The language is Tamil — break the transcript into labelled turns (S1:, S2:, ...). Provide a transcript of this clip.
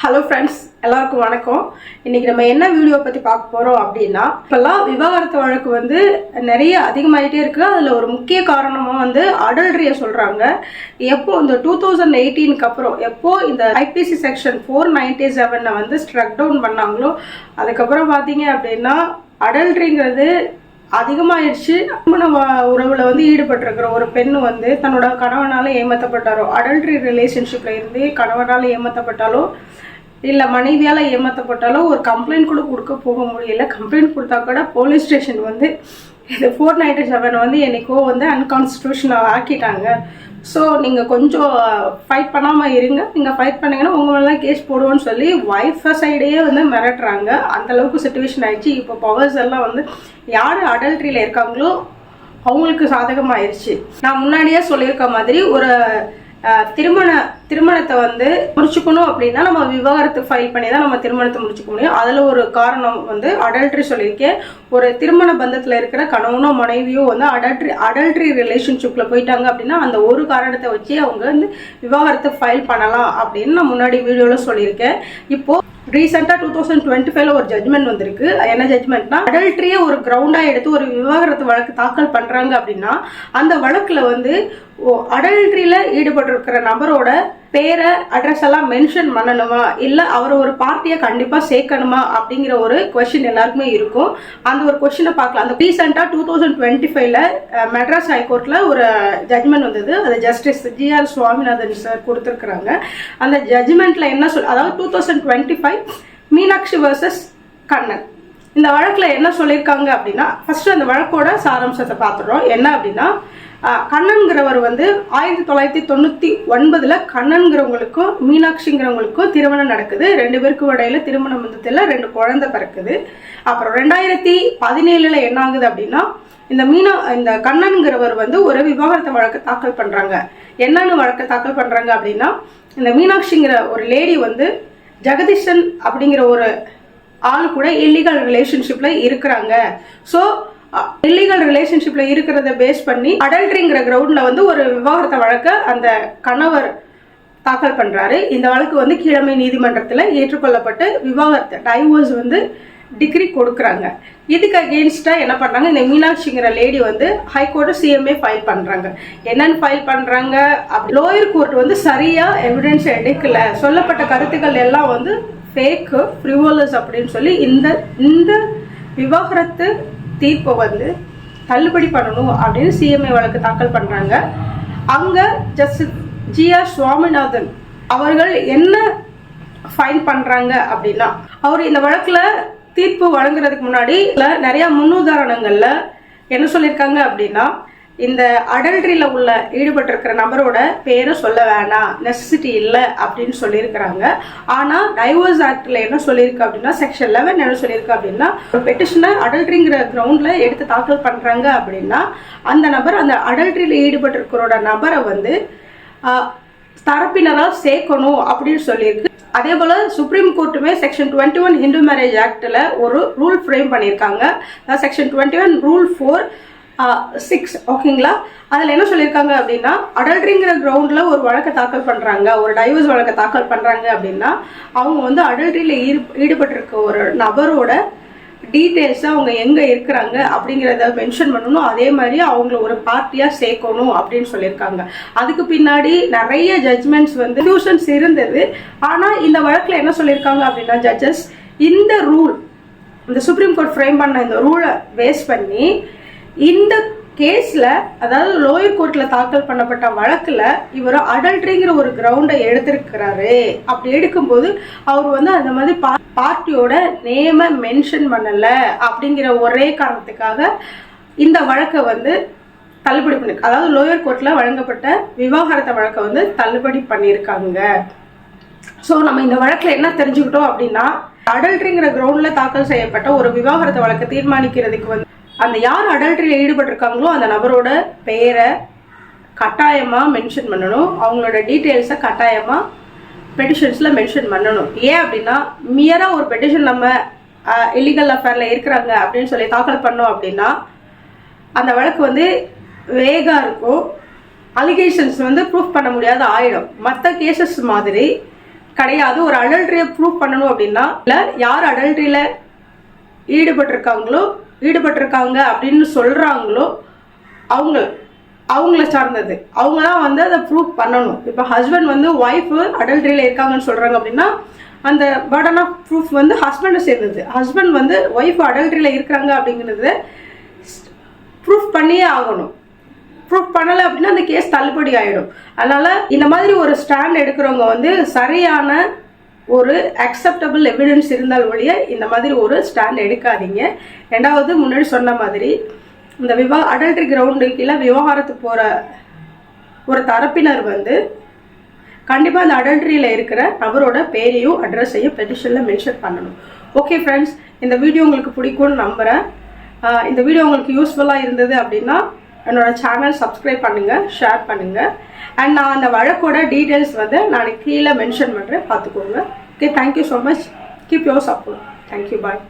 S1: ஹலோ ஃப்ரெண்ட்ஸ் எல்லாருக்கும் வணக்கம். இன்னைக்கு நம்ம என்ன வீடியோ பற்றி பார்க்க போகிறோம் அப்படின்னா இப்போல்லாம் விவாகரத்து வழக்கு வந்து நிறைய அதிகமாயிட்டே இருக்கு. அதில் ஒரு முக்கிய காரணமாக வந்து அடல்ட்ரியை சொல்கிறாங்க எப்போ இந்த டூ தௌசண்ட் எயிட்டீனுக்கு அப்புறம் எப்போ இந்த ஐபிசி செக்ஷன் ஃபோர் நைன்டி செவனை வந்து ஸ்ட்ரக் டவுன் பண்ணாங்களோ அதுக்கப்புறம் பார்த்தீங்க அப்படின்னா அடல்ட்ரிங்கிறது அதிகமாயிடுச்சு திருமண வ- உறவுல வந்து ஈடுபட்டிருக்கிற ஒரு பெண் வந்து தன்னோட கணவனால ஏமாத்தப்பட்டாரோ அடல்ட்ரி ரிலேஷன்ஷிப்ல இருந்து கணவனால ஏமாத்தப்பட்டாலோ இல்ல மனைவியால ஏமாத்தப்பட்டாலோ ஒரு கம்ப்ளைண்ட் கூட கொடுக்க போக முடியல. கம்ப்ளைண்ட் கொடுத்தா கூட போலீஸ் ஸ்டேஷன் வந்து இது ஃபோர் நைன்டி செவன் வந்து என்னைக்கோ வந்து அன்கான்ஸ்டியூஷனல் ஆக்கிட்டாங்க. ஸோ நீங்கள் கொஞ்சம் ஃபைட் பண்ணாமல் இருங்க. நீங்கள் ஃபைட் பண்ணீங்கன்னா உங்கள் மேலே கேஸ் போடுவோன்னு சொல்லி ஒய்ஃப் சைடையே வந்து மிரட்டுறாங்க. அந்தளவுக்கு சுச்சுவேஷன் ஆயிடுச்சு. இப்போ பவர்ஸ் எல்லாம் வந்து யார் அடல்ட்ரியில் இருக்காங்களோ அவங்களுக்கு சாதகமாயிருச்சு. நான் முன்னாடியே சொல்லியிருக்க மாதிரி ஒரு திருமண திருமணத்தை வந்து முடிச்சுக்கணும் அப்படின்னா நம்ம விவாகரத்து ஃபைல் பண்ணி தான் நம்ம திருமணத்தை முடிச்சுக்க முடியும். அதில் ஒரு காரணம் வந்து அடல்ட்ரி சொல்லியிருக்கேன். ஒரு திருமண பந்தத்தில் இருக்கிற கணவனோ மனைவியோ வந்து அடல்ட்ரி அடல்ட்ரி ரிலேஷன்ஷிப்பில் போயிட்டாங்க அப்படின்னா அந்த ஒரு காரணத்தை வச்சு அவங்க வந்து விவாகரத்து ஃபைல் பண்ணலாம் அப்படின்னு நான் முன்னாடி வீடியோவில் சொல்லியிருக்கேன். இப்போது ரீசெண்டாக டூ தௌசண்ட் டுவெண்ட்டி ஃபைவ்ல ஒரு ஜட்மெண்ட் வந்திருக்கு. என்ன ஜட்மெண்ட்னா அடல்ட்ரியே ஒரு கிரவுண்டாக எடுத்து ஒரு விவாகரத்து வழக்கு தாக்கல் பண்ணுறாங்க அப்படின்னா அந்த வழக்கில் வந்து அடல்ட்ரியில் ஈடுபட்டிருக்கிற நபரோட பேரை அட்ரஸ் எல்லாம் மென்ஷன் பண்ணணுமா? இல்லை அவர் ஒரு பார்ட்டியை கண்டிப்பாக சேர்க்கணுமா? அப்படிங்கிற ஒரு கொஷின் எல்லாருக்குமே இருக்கும். அந்த ஒரு கொஷினை பார்க்கலாம். அந்த ரீசெண்டாக டூ தௌசண்ட் டுவெண்ட்டி ஃபைவ்ல மெட்ராஸ் ஹைகோர்ட்டில் ஒரு ஜட்மெண்ட் வந்தது. அது ஜஸ்டிஸ் ஜிஆர் சுவாமிநாதன் சார் கொடுத்துருக்குறாங்க. அந்த ஜட்மெண்ட்டில் என்ன சொல் அதாவது two thousand twenty five Meenakshi versus Kannan. இந்த வழக்கில் என்ன சொல்லியிருக்காங்க அப்படின்னா ஃபர்ஸ்ட் அந்த வழக்கோட சாராம்சத்தை பார்த்துடுறோம். என்ன அப்படின்னா கண்ணன்கிறவர் வந்து ஆயிரத்தி தொள்ளாயிரத்தி தொண்ணூற்றி ஒன்பதில் கண்ணன்கிறவங்களுக்கும் மீனாட்சிங்கிறவங்களுக்கும் திருமணம் நடக்குது. ரெண்டு பேருக்கும் இடையில திருமண பந்தத்தில் ரெண்டு குழந்தை பிறக்குது. அப்புறம் ரெண்டாயிரத்தி பதினேழுல என்ன ஆகுது அப்படின்னா இந்த மீனா இந்த கண்ணன்கிறவர் வந்து ஒரு விவாகரத்தை வழக்கு தாக்கல் பண்றாங்க. என்னன்னு வழக்கு தாக்கல் பண்றாங்க அப்படின்னா இந்த மீனாட்சிங்கிற ஒரு லேடி வந்து ஜெகதீஷன் அப்படிங்கிற ஒரு ஆள் கூட இல்லீகல் ரிலேஷன்ஷிப்ல இருக்கிறாங்க. ஸோ இல்லீகல் ரிலேஷன்ஷிப்ல இருக்கிறத பேஸ் பண்ணி அடல்ட்ரிங்கிற கிரவுண்ட்ல வந்து ஒரு விவாகரத்தை வழக்க அந்த கணவர் தாக்கல் பண்றாரு. இந்த வழக்கு வந்து கீழமை நீதிமன்றத்தில் ஏற்றுக்கொள்ளப்பட்டு விவாகரத்து டைவோர்ஸ் வந்து டிகிரி கொடுக்குறாங்க. இதுக்கு அகேன்ஸ்டா என்ன பண்றாங்க? இந்த மீனாட்சிங்கிற லேடி வந்து ஹைகோர்ட்டு சிஎம்ஏ ஃபைல் பண்றாங்க. என்னன்னு ஃபைல் பண்றாங்க? லோயர் கோர்ட் வந்து சரியா எவிடன்ஸ் எடுக்கல. சொல்லப்பட்ட கருத்துக்கள் எல்லாம் வந்து ஃபேக்கு ஃப்ரிவோலஸ் அப்படின்னு சொல்லி இந்த இந்த விவாகரத்து தீர்ப்பை வந்து தள்ளுபடி பண்ணணும் அப்படின்னு சிஎம்ஏ வழக்கு தாக்கல் பண்றாங்க. அங்க ஜஸ்டிஸ் ஜிஆர் சுவாமிநாதன் அவர்கள் என்ன ஃபைன் பண்ணுறாங்க அப்படின்னா அவர் இந்த வழக்கில் தீர்ப்பு வழங்குறதுக்கு முன்னாடி நிறையா முன்னுதாரணங்களில் என்ன சொல்லியிருக்காங்க அப்படின்னா இந்த அடல்ட்ரியில் உள்ள ஈடுபட்டிருக்கிற நபரோட பேரை சொல்ல வேணாம். நெசசிட்டி இல்லை அப்படின்னு சொல்லியிருக்கிறாங்க. ஆனால் டைவர்ஸ் ஆக்டில் என்ன சொல்லியிருக்கு அப்படின்னா செக்ஷன் லெவன் என்ன சொல்லியிருக்கு அப்படின்னா ஒரு பெட்டிஷனை அடல்ட்ரிங்கிற கிரவுண்டில் எடுத்து தாக்கல் பண்ணுறாங்க அப்படின்னா அந்த நபர் அந்த அடல்ட்ரியில் ஈடுபட்டிருக்கிறோட நபரை வந்து தரப்பினராக சேர்க்கணும் அப்படின்னு சொல்லியிருக்கு. அதே போல supreme கோர்ட்டுமே section twenty one Hindu marriage ஆக்டில் ஒரு ரூல் ஃப்ரேம் பண்ணியிருக்காங்க. Section twenty one rule four six ஓகேங்களா அதில் என்ன சொல்லியிருக்காங்க அப்படின்னா அடல்ட்ரிங்கிற கிரவுண்டில் ஒரு வழக்கை தாக்கல் பண்ணுறாங்க ஒரு டைவர்ஸ் வழக்கை தாக்கல் பண்ணுறாங்க அப்படின்னா அவங்க வந்து அடல்ட்ரியில் ஈடு ஈடுபட்டிருக்க ஒரு நபரோட டீட்டெயில்ஸ் அவங்க எங்க இருக்கிறாங்க அப்படிங்கிறத மென்ஷன் பண்ணணும். அதே மாதிரி அவங்கள ஒரு பார்ட்டியா சேர்க்கணும் அப்படின்னு சொல்லியிருக்காங்க அதுக்கு பின்னாடி நிறைய ஜட்ஜ்மெண்ட்ஸ் வந்து டியூஷன்ஸ் இருந்தது. ஆனா இந்த வழக்குல என்ன சொல்லியிருக்காங்க அப்படின்னா ஜட்ஜஸ் இந்த ரூல் இந்த சுப்ரீம் கோர்ட் ஃப்ரேம் பண்ண இந்த ரூலை பேஸ் பண்ணி இந்த கேஸில் அதாவது லோயர் கோர்ட்டில் தாக்கல் பண்ணப்பட்ட வழக்கில் இவர் அடல்ட்ரிங்கிற ஒரு கிரவுண்டை எடுத்திருக்கிறாரு. அப்படி எடுக்கும்போது அவர் வந்து அந்த மாதிரி பார்ட்டியோட நேமை மென்ஷன் பண்ணலை அப்படிங்கிற ஒரே காரணத்துக்காக இந்த வழக்கை வந்து தள்ளுபடி பண்ணி அதாவது லோயர் கோர்ட்டில் வழங்கப்பட்ட விவாகரத்தை வழக்கை வந்து தள்ளுபடி பண்ணியிருக்காங்க. ஸோ நம்ம இந்த வழக்கில் என்ன தெரிஞ்சுக்கிட்டோம் அப்படின்னா அடல்ட்ரிங்கிற கிரவுண்டில் தாக்கல் செய்யப்பட்ட ஒரு விவாகரத்து வழக்கை தீர்மானிக்கிறதுக்கு வந்து அந்த யார் அடல்ட்ரியில் ஈடுபட்டிருக்காங்களோ அந்த நபரோட பெயரை கட்டாயமாக மென்ஷன் பண்ணணும். அவங்களோட டீட்டெயில்ஸை கட்டாயமாக பெட்டிஷன்ஸில் மென்ஷன் பண்ணணும். ஏன் அப்படின்னா மியராக ஒரு பெட்டிஷன் நம்ம இல்லீகல் அஃபேரில் இருக்கிறாங்க அப்படின்னு சொல்லி தாக்கல் பண்ணோம் அப்படின்னா அந்த வழக்கு வந்து வேகாக இருக்கும். அலிகேஷன்ஸ் வந்து ப்ரூஃப் பண்ண முடியாத ஆயிடும். மற்ற கேசஸ் மாதிரி கிடையாது. ஒரு அடல்ட்ரியை ப்ரூவ் பண்ணணும் அப்படின்னா இல்லை யார் அடல்ட்ரியில் ஈடுபட்டிருக்காங்களோ ஈடுபட்டிருக்காங்க அப்படின்னு சொல்கிறாங்களோ அவங்க அவங்கள சார்ந்தது. அவங்க தான் வந்து அதை ப்ரூவ் பண்ணணும். இப்போ ஹஸ்பண்ட் வந்து ஒய்ஃபு அடல்ட்ரியில் இருக்காங்கன்னு சொல்கிறாங்க அப்படின்னா அந்த பர்டன் ஆஃப் ப்ரூஃப் வந்து ஹஸ்பண்டை சேர்ந்தது. ஹஸ்பண்ட் வந்து ஒய்ஃப் அடல்ட்ரியில் இருக்கிறாங்க அப்படிங்கிறது ப்ரூஃப் பண்ணியே ஆகணும். ப்ரூஃப் பண்ணலை அப்படின்னா அந்த கேஸ் தள்ளுபடி ஆகிடும் அதனால் இந்த மாதிரி ஒரு ஸ்டாண்ட் எடுக்கிறவங்க வந்து சரியான ஒரு அக்செப்டபிள் எவிடன்ஸ் இருந்தால் ஒழிய இந்த மாதிரி ஒரு ஸ்டாண்ட் எடுக்காதீங்க. ரெண்டாவது முன்னாடி சொன்ன மாதிரி இந்த விவா அடல்ட்ரி கிரவுண்டு கீழே விவகாரத்துக்கு போகிற ஒரு தரப்பினர் வந்து கண்டிப்பாக அந்த அடல்ட்ரியில் இருக்கிற நபரோட பேரையும் அட்ரஸையும் பெட்டிஷனில் மென்ஷன் பண்ணணும். ஓகே ஃப்ரெண்ட்ஸ் இந்த வீடியோ உங்களுக்கு பிடிக்கும்னு நம்புகிறேன் இந்த வீடியோ உங்களுக்கு யூஸ்ஃபுல்லாக இருந்தது அப்படின்னா என்னோட சேனல் சப்ஸ்கிரைப் பண்ணுங்கள் ஷேர் பண்ணுங்கள் அண்ட் நான் அந்த வழக்கோட டீட்டெயில்ஸ் வந்து நான் கீழே மென்ஷன் பண்ணுறேன் பார்த்துக்கோங்க. Okay thank you so much keep your support thank you bye